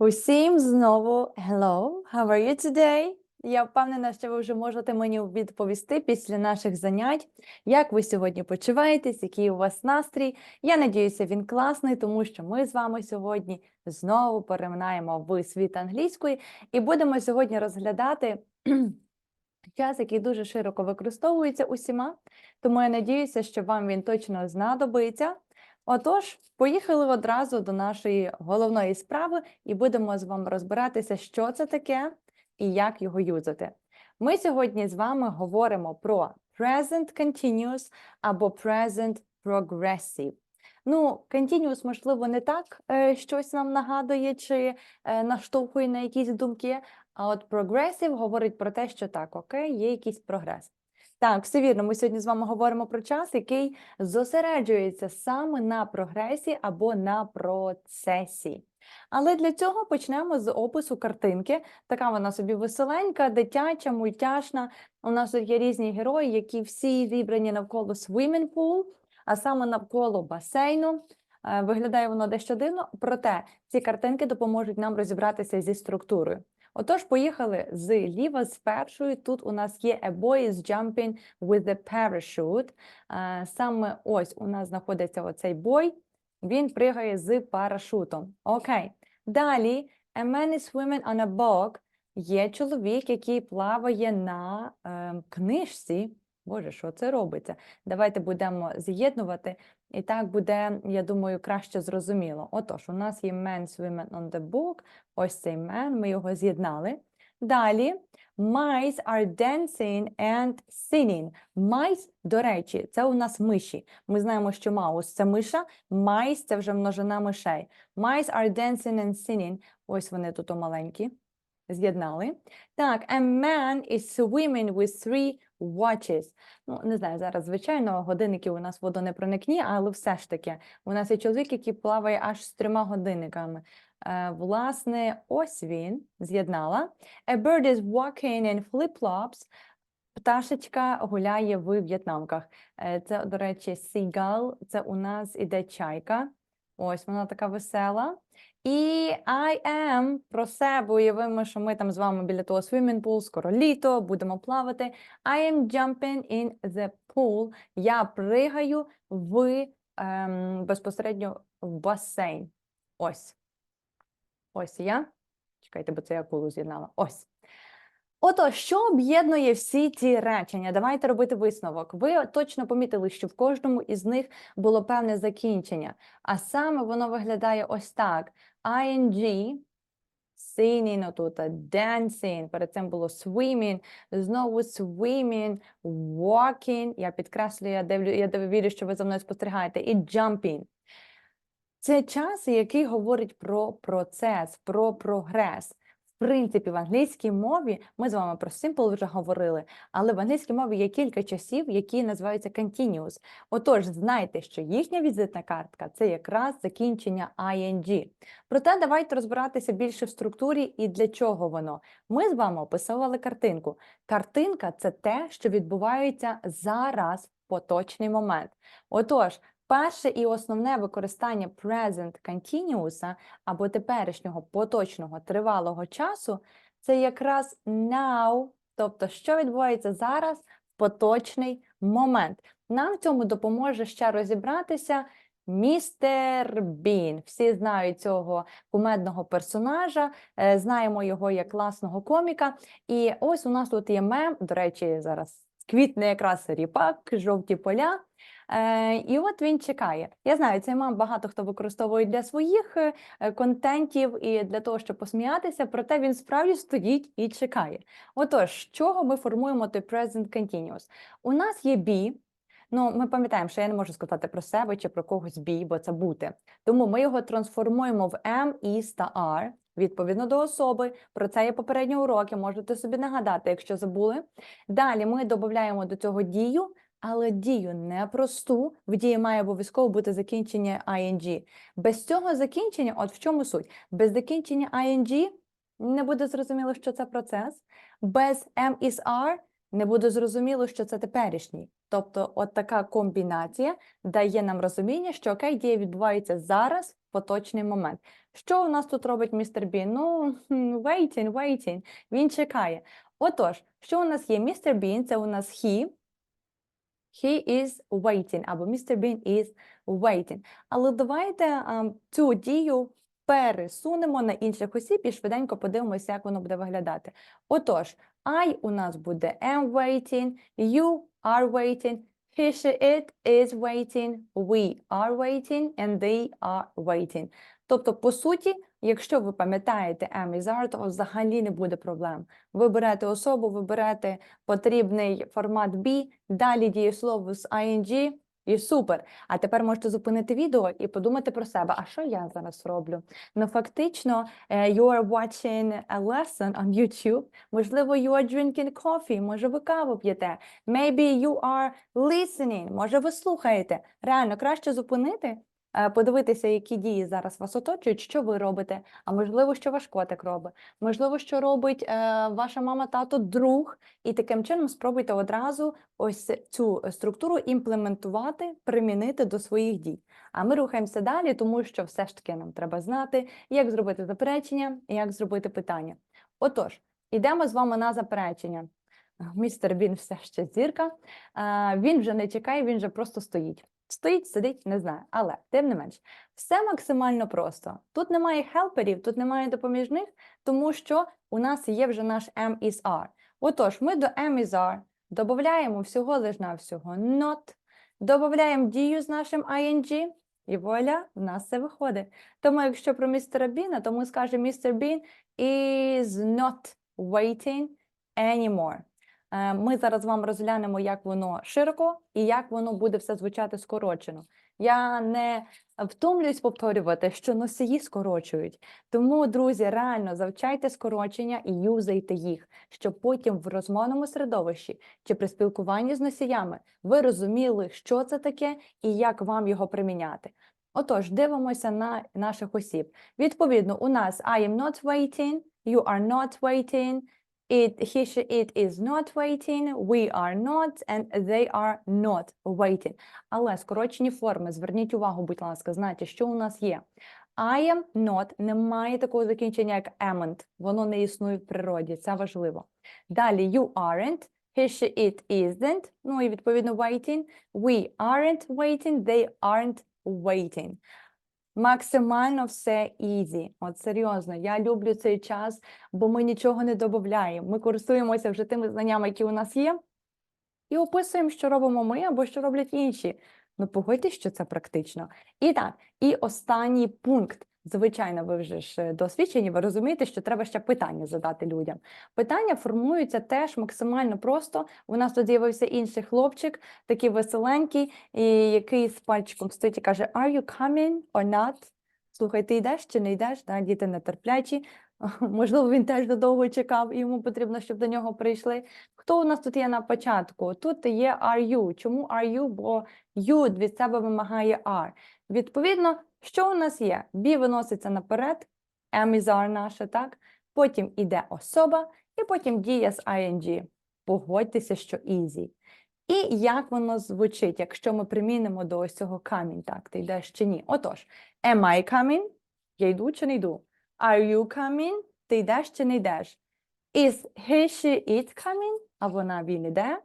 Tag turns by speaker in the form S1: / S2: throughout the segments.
S1: Усім знову hello, how are you today? Я впевнена, що ви вже можете мені відповісти після наших занять, як ви сьогодні почуваєтесь, який у вас настрій. Я надіюся, він класний, тому що ми з вами сьогодні знову переминаємо в світ англійської і будемо сьогодні розглядати час, який дуже широко використовується усіма. Тому я надіюся, що вам він точно знадобиться. Отож, поїхали одразу до нашої головної справи і будемо з вами розбиратися, що це таке і як його юзати. Ми сьогодні з вами говоримо про present continuous або present progressive. Ну, continuous, можливо, не так е, щось нам нагадує чи е, наштовхує на якісь думки, а от progressive говорить про те, що так, окей, є якийсь прогрес. Так, все вірно. Ми сьогодні з вами говоримо про час, який зосереджується саме на прогресі або на процесі. Але для цього почнемо з опису картинки. Така вона собі веселенька, дитяча, мультяшна. У нас тут є різні герої, які всі зібрані навколо pool, а саме навколо басейну. Е, Виглядає воно дещо дивно, проте ці картинки допоможуть нам розібратися зі структурою. Отож, поїхали зліва з першою. Тут у нас є a boy is jumping with a parachute. Е, Саме ось у нас знаходиться оцей бой. Він пригає з парашутом. Окей. Далі a man is swimming on a boat. Є чоловік, який плаває на е, книжці. Боже, що це робиться? Давайте будемо з'єднувати. І так буде, я думаю, краще зрозуміло. Отож, у нас є man swimming on the book. Ось цей man, ми його з'єднали. Далі mice are dancing and singing. Mice, до речі, це у нас миші. Ми знаємо, що маус це миша, mice – це вже множина мишей. Mice are dancing and singing. Ось вони тут маленькі. З'єднали. Так, a man is swimming with three watches. Ну, не знаю, зараз, звичайно, годинники у нас водонепроникні, але все ж таки, у нас є чоловік, який плаває аж з трьома годинниками. Е, власне, ось він з'єднала. A bird is walking in flip-flops. Пташечка гуляє в в'єтнамках. Е, Це, до речі, seagull, це у нас іде чайка. Ось вона така весела. І I am про себе уявимо, що ми там з вами біля того swimming pool, скоро літо, будемо плавати. I am jumping in the pool. Я пригаю в ем, безпосередньо в басейн. Ось. Ось я. Чекайте, бо це я акулу з'єднала. Ось. Ото, що об'єднує всі ці речення? Давайте робити висновок. Ви точно помітили, що в кожному із них було певне закінчення, а саме воно виглядає ось так: ing, singing отут, dancing, перед цим було swimming, знову swimming, walking, я підкреслюю, я вірю, що ви за мною спостерігаєте, і jumping. Це час, який говорить про процес, про прогрес. Принципі, в англійській мові ми з вами про simple вже говорили, але в англійській мові є кілька часів, які називаються continuous. Отож, знайте, що їхня візитна картка це якраз закінчення ing. Проте давайте розбиратися більше в структурі і для чого воно. Ми з вами описували картинку. Картинка це те, що відбувається зараз в поточний момент. Отож, Перше і основне використання present continuous або теперішнього поточного тривалого часу це якраз now, тобто що відбувається зараз в поточний момент. Нам в цьому допоможе ще розібратися містер Бін. Всі знають цього кумедного персонажа, е, знаємо його як класного коміка. І ось у нас тут є мем, до речі, зараз квітне якраз ріпак, жовті поля. Е, і от він чекає. Я знаю, цей мем багато хто використовує для своїх е, контентів і для того, щоб посміятися, проте він справді стоїть і чекає. Отож, з чого ми формуємо той present continuous? У нас є be, Ну, ми пам'ятаємо, що я не можу сказати про себе чи про когось be, бо це бути. Тому ми його трансформуємо в am, is та are, відповідно до особи. Про це є попередні уроки, можете собі нагадати, якщо забули. Далі ми додаємо до цього дію, але дію непросту. В дії має обов'язково бути закінчення ing. Без цього закінчення, от в чому суть? Без закінчення ing не буде зрозуміло, що це процес. Без are не буде зрозуміло, що це теперішній. Тобто, от така комбінація дає нам розуміння, що окей, дія відбувається зараз в поточний момент. Що у нас тут робить містер Бін? Ну, waiting, waiting. Він чекає. Отож, що у нас є? Містер Бін це у нас he. He is waiting, або Mr. Bean is waiting. Але давайте ем, цю дію пересунемо на інших осіб і швиденько подивимося, як воно буде виглядати. Отож, I у нас буде am waiting, you are waiting, he, she, it is waiting, we are waiting, and they are waiting. Тобто, по суті, якщо ви пам'ятаєте am і are, то взагалі не буде проблем. Ви берете особу, ви берете потрібний формат be, далі дієслово з ing і супер. А тепер можете зупинити відео і подумати про себе, а що я зараз роблю? Ну, фактично, е, you are watching a lesson on YouTube, можливо, you are drinking coffee, може ви каву п'єте, maybe you are listening, може ви слухаєте. Реально, краще зупинити, подивитися, які дії зараз вас оточують, що ви робите, а можливо, що ваш котик робить, можливо, що робить е, ваша мама, тато, друг, і таким чином спробуйте одразу ось цю структуру імплементувати, примінити до своїх дій. А ми рухаємося далі, тому що все ж таки нам треба знати, як зробити заперечення як зробити питання. Отож, ідемо з вами на заперечення. Містер Бін все ще зірка. Він вже не чекає, він вже просто стоїть. Стоїть, сидить, не знаю. Але тим не менш, все максимально просто. Тут немає хелперів, тут немає допоміжних, тому що у нас є вже наш M is R. Отож, ми до M is R додаємо всього лиш на всього not, додаємо дію з нашим ing, і вуаля, в нас це виходить. Тому, якщо про містера Біна, то ми скажемо Mr. Bean is not waiting anymore. Е, Ми зараз вам розглянемо, як воно широко і як воно буде все звучати скорочено. Я не втомлююсь повторювати, що носії скорочують. Тому, друзі, реально завчайте скорочення і юзайте їх, щоб потім в розмовному середовищі чи при спілкуванні з носіями ви розуміли, що це таке і як вам його приміняти. Отож, дивимося на наших осіб. Відповідно, у нас I am not waiting, you are not waiting, it, he, she, it is not waiting, we are not, and they are not waiting. Але скорочені форми, зверніть увагу, будь ласка, знаєте, що у нас є. I am not не має такого закінчення, як amn't. Воно не існує в природі, це важливо. Далі you aren't, he, she, it isn't, ну і відповідно waiting. We aren't waiting, they aren't waiting. Максимально все ізі. От серйозно, я люблю цей час, бо ми нічого не додаємо. Ми користуємося вже тими знаннями, які у нас є, і описуємо, що робимо ми або що роблять інші. Ну, погодьтесь, що це практично. І так, і останній пункт. Звичайно, ви вже ж е, досвідчені, ви розумієте, що треба ще питання задати людям. Питання формуються теж максимально просто. У нас тут з'явився інший хлопчик, такий веселенький, який з пальчиком стоїть і каже: Are you coming or not? Слухай, ти йдеш чи не йдеш? Да, діти нетерплячі. Можливо, він теж додовго чекав, і йому потрібно, щоб до нього прийшли. Хто у нас тут є на початку? Тут є are you. Чому are you? Бо you від себе вимагає are. Відповідно, що у нас є? Be виноситься наперед, am is are наше, так? Потім іде особа, і потім дія з ing. Погодьтеся, що easy. І як воно звучить, якщо ми примінимо до ось цього coming, так, ти йдеш чи ні? Отож, am I coming? Я йду чи не йду? Are you coming? Ти йдеш чи не йдеш? Is he, she, it coming? А вона, він іде.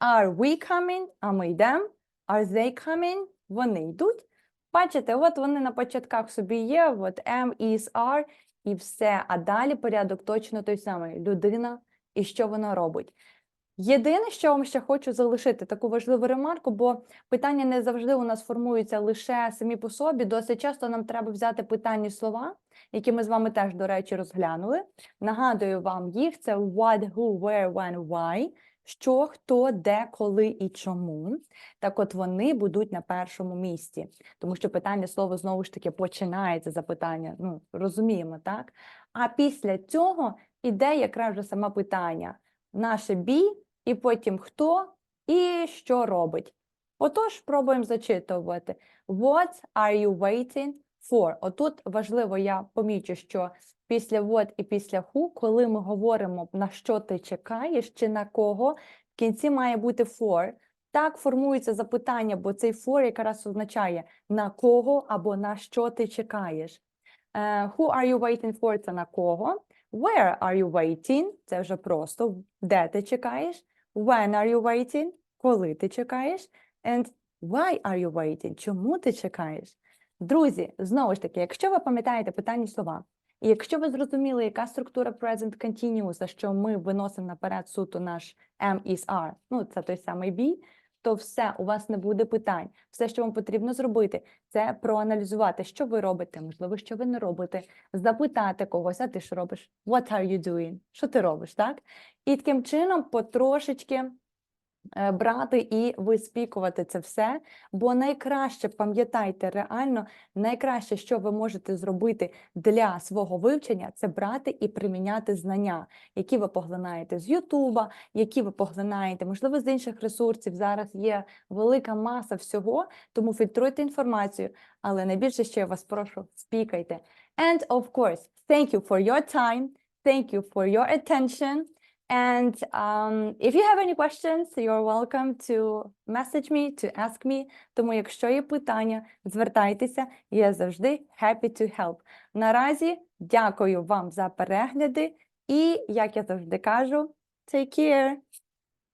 S1: Are we coming? А ми йдемо. Are they coming? Вони йдуть. Бачите, от вони на початках собі є, от am, is, are, і все. А далі порядок точно той самий. Людина і що вона робить. Єдине, що вам ще хочу залишити таку важливу ремарку, бо питання не завжди у нас формуються лише самі по собі. Досить часто нам треба взяти питальні слова, які ми з вами теж, до речі, розглянули. Нагадую вам їх: це what, who, where, when, why, що, хто, де, коли і чому. Так от вони будуть на першому місці, тому що питання слово знову ж таки починається запитання. Ну, розуміємо, так? А після цього іде якраз вже саме питання. Наше be, і потім хто і що робить. Отож, пробуємо зачитувати. What are you waiting for? Отут важливо, я помічу, що після what і після who, коли ми говоримо, на що ти чекаєш чи на кого, в кінці має бути for, Так формується запитання, бо цей for якраз означає на кого або на що ти чекаєш. Е, Who are you waiting for? Це на кого. Where are you waiting? Це вже просто де ти чекаєш. When are you waiting? Коли ти чекаєш. And why are you waiting? Чому ти чекаєш? Друзі, знову ж таки, якщо ви пам'ятаєте питання слова, і якщо ви зрозуміли, яка структура present continuous, що ми виносимо наперед суто наш am is are, ну це той самий be, то все, у вас не буде питань. Все, що вам потрібно зробити, це проаналізувати, що ви робите, можливо, що ви не робите, запитати когось, а ти що робиш? What are you doing? Що ти робиш, так? І таким чином потрошечки брати і виспікувати це все, бо найкраще, пам'ятайте, реально, найкраще, що ви можете зробити для свого вивчення, це брати і приміняти знання, які ви поглинаєте з Ютуба, які ви поглинаєте, можливо, з інших ресурсів. Зараз є велика маса всього, тому фільтруйте інформацію. Але найбільше, що я вас прошу, спікайте. And of course, thank you for your time. Thank you for your attention. And um, if you have any questions, you're welcome to message me, to ask me. Тому, якщо є питання, звертайтеся, я завжди happy to help. Наразі дякую вам за перегляди і, як я завжди кажу, take care!